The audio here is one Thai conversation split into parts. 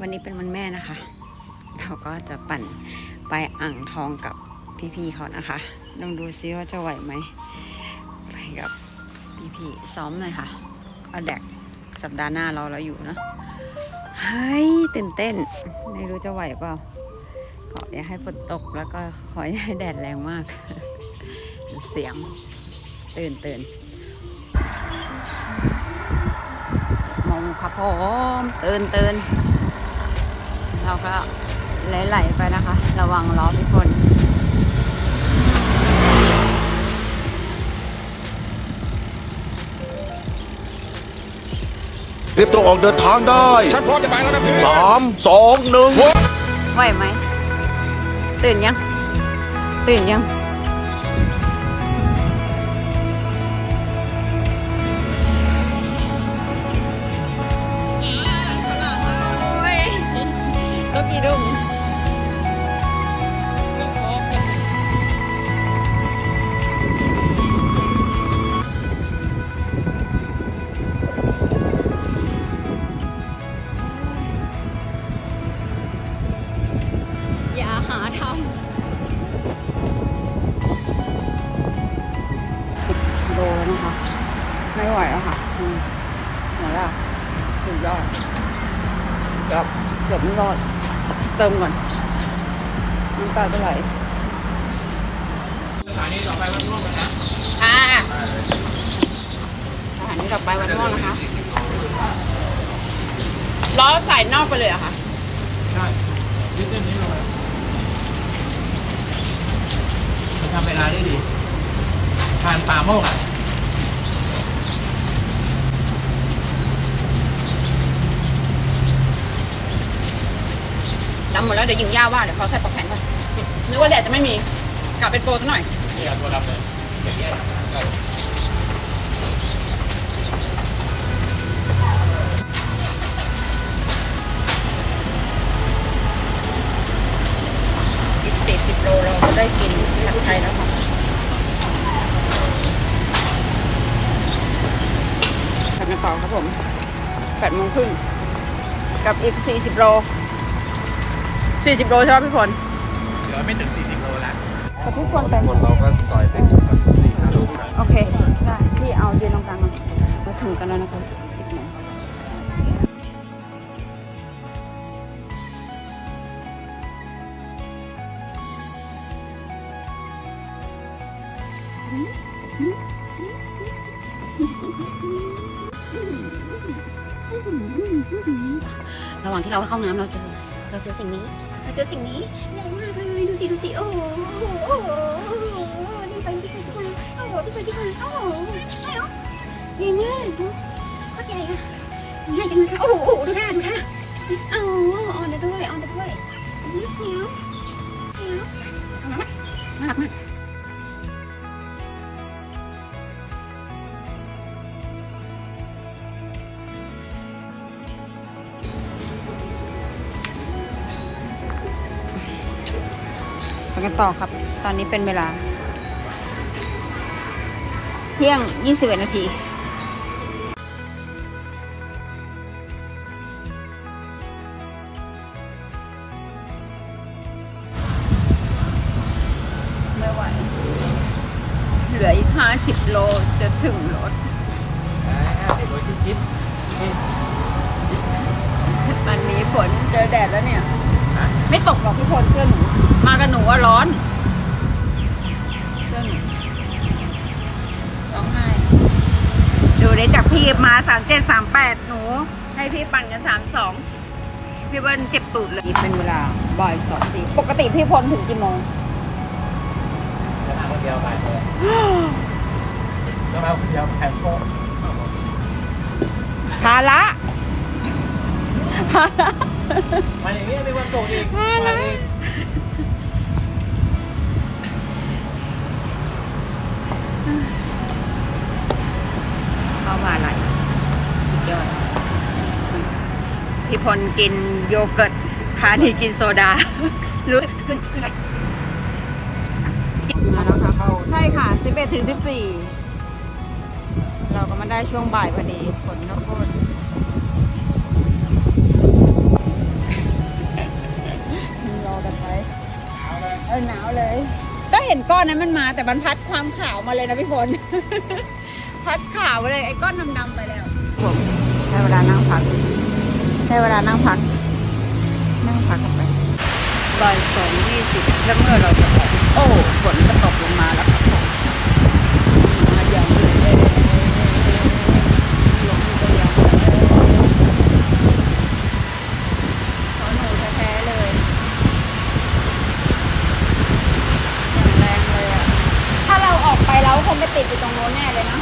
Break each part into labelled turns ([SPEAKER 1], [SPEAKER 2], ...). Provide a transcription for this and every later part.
[SPEAKER 1] วันนี้เป็นวันแม่นะคะ เราก็จะปั่นไปอ่างทองกับพี่ๆเขานะคะลองดูซิว่าจะไหวไหมไปกับพี่ๆซ้อมหน่อยค่ะเอาแดกสัปดาห์หน้าเราเราอยู่เนอะเฮ้ยตื่นเต้น ไม่รู้จะไหวเปล่าขออย่าให้ฝนตกแล้วก็ขออย่าให้แดดแรงมาก เสียงตื่นตื่นมงครับผมตื่นตื่น เราก็ไหลๆไปนะคะ ระวังล้อพี่พล
[SPEAKER 2] เรียบตัวออกเดินทางได้
[SPEAKER 3] ฉันพร้อมจะไปแล้วนะพี่
[SPEAKER 2] สามสองหนึ่ง
[SPEAKER 1] ไหวไหม ตื่นยัง ตื่นยัง ก็กี่ดุมอย่าหาทำสิบกิโลนะคะ ไม่ไหวแล้วค่ะอืมหมดแล้วสุดยอดเกือบเกือบไม่รอด เติมก่อนน้ำตาจะไหล
[SPEAKER 3] สถานีต่อไปวันร่วมกันนะ
[SPEAKER 1] อ่าอาหารนี้ต่อไปวันม่วงนะคะล้อใส่นอกไปเลยเหรอะค่ะ
[SPEAKER 3] ใช่ยึดเส้นนี้ลงไปมันทำเวลาได้ดีผ่านป่าโมกอะ
[SPEAKER 1] ดำหมดแล้วเดี๋ยวยิงย่าว่าเดี๋ยวเขาใส่ปลอกแขนก่อนนึกว่าแดดจะไม่มี กลับเป็นโปรซะหน่อย
[SPEAKER 3] นี่เอาตัวดำเลยอย่างเงี้ยได้
[SPEAKER 1] อีกสี่สิบโลเราก็ได้กินผัดไทยแล้วค่ะผัดกันต่อครับผมแปดโมงครึ่งกับอีกสี่สิบโล สี่สิบโลใช่ไหมพี่พล
[SPEAKER 3] เหลือไม่ถึง 40 โลแล้ว
[SPEAKER 1] กับพี่พลเป็น
[SPEAKER 2] คนเราก็ซอยเป็นสักสี่ห้าโล
[SPEAKER 1] โอเค ได้ พี่เอายืนตรงกลางก่อนมาถึงกันแล้วนะคะสิบโมงระหว่างที่เราเข้าน้ำเราเจอ เราเจอสิ่งนี้ เราเจอสิ่งนี้ใหญ่มากเลยดูสิดูสิโอ้โหโอ้โหโอ้โหนี่ไปที่ไปที่มาโอ้โหที่ไปที่มาโอ้โหใช่เหรอใหญ่มากโคตรใหญ่อะใหญ่จังเลยค่ะโอ้โหโอ้โหดูท่าดูท่าโอ้โหออนเดอร์ด้วยออนเดอร์ด้วยเหนียวเหนียวหนียวเอามาน่ารักมาก กันต่อครับ ตอนนี้เป็นเวลา เที่ยง 21 นาทีไม่ไหวเหลืออีก 50 โลจะถึงรถ
[SPEAKER 3] ห้าสิบโลชิด
[SPEAKER 1] ตอนนี้ฝนเจอแดดแล้วเนี่ย
[SPEAKER 3] ๆฮะ
[SPEAKER 1] ไม่ตกหรอกพี่พลเชื่อหนู มากับหนูว่าร้อน เชื่อหนูร้องไห้ดูได้จากพี่มาสามเจ็ดสามแปดหนู ให้พี่ปั่นกันสามสองพี่เบิ้ลเจ็บตูดเลยนี่เป็นเวลาบ่ายสองสี่ปกติพี่พลถึงกี่โมง
[SPEAKER 3] จะมาคนเดียวไปโมงจะมาคนเดียวไปโมง
[SPEAKER 1] ภาระภาระ
[SPEAKER 3] มาอย่างนี้มีวันส่งอีก
[SPEAKER 1] มาแล้ว
[SPEAKER 3] อีก
[SPEAKER 1] เข้ามาอะไรสุดยอดพี่พลกินโยเกิร์ตพานีกินโซดา รู้ขึ้นขึ้นมาแล้วค่ะ เขาใช่ค่ะ 11ถึง14 เราก็มาได้ช่วงบ่ายพอดีฝนก็โคตร นนั้นมันมาแต่มันพัดความขาวมาเลยนะพี่ฝนพัดขาวไปเลยไอ้ก้อนดำๆไปแล้วผมได้เวลานั่งพักได้เวลานั่งพัก นั่งพักกันไปบ่ายสองยี่สิบแล้วเมื่อเราจะออกโอ้ฝนก็ตกลงมาแล้วครับผมมาอย่างเลยลงก็อย่างขอหนูแท้ๆเลยอย่างแรงเลยอะ ถ้าเราออกไปแล้ว คงไปติดอยู่ตรงโน้นแน่เลยนะ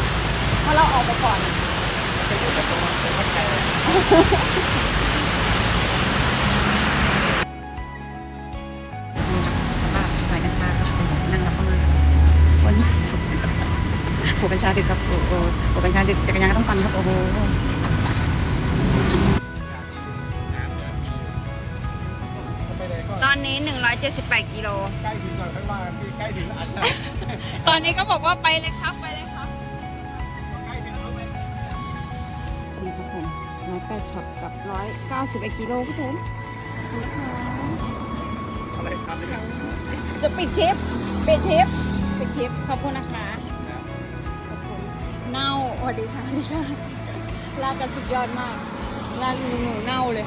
[SPEAKER 1] เพราะเราออกไปก่อนอะสภาพสายกัญชาก็นั่งรับเข้ามาวันสุดๆหัวกัญชาดึกครับโอ้โหหัวกัญชาดึกจักรยานก็ต้องปั่นครับโอ้โห ตอนนี้ 178กิโล
[SPEAKER 2] ใกล้ถึงก่อนข้างล่างพี่ใกล้ถึงอัน
[SPEAKER 1] ตอนนี้ก็บอกว่าไปเลยครับไปเลยครับ
[SPEAKER 2] ใกล้ถึงแล้วไหม
[SPEAKER 1] นี่ครับผมร้อยแปดช็อตกับร้อยเก้าสิบเอ็ดกิโลครับผมขอบคุณค่ะ
[SPEAKER 2] อะไรครับเนี่ย
[SPEAKER 1] จะปิดคลิปปิดคลิปปิดคลิปขอบคุณนะคะ ขอบคุณเน่าสวัสดีค่ะนี่ค่ะลากกันสุดยอดมากลากหนูหนูเน่าเลย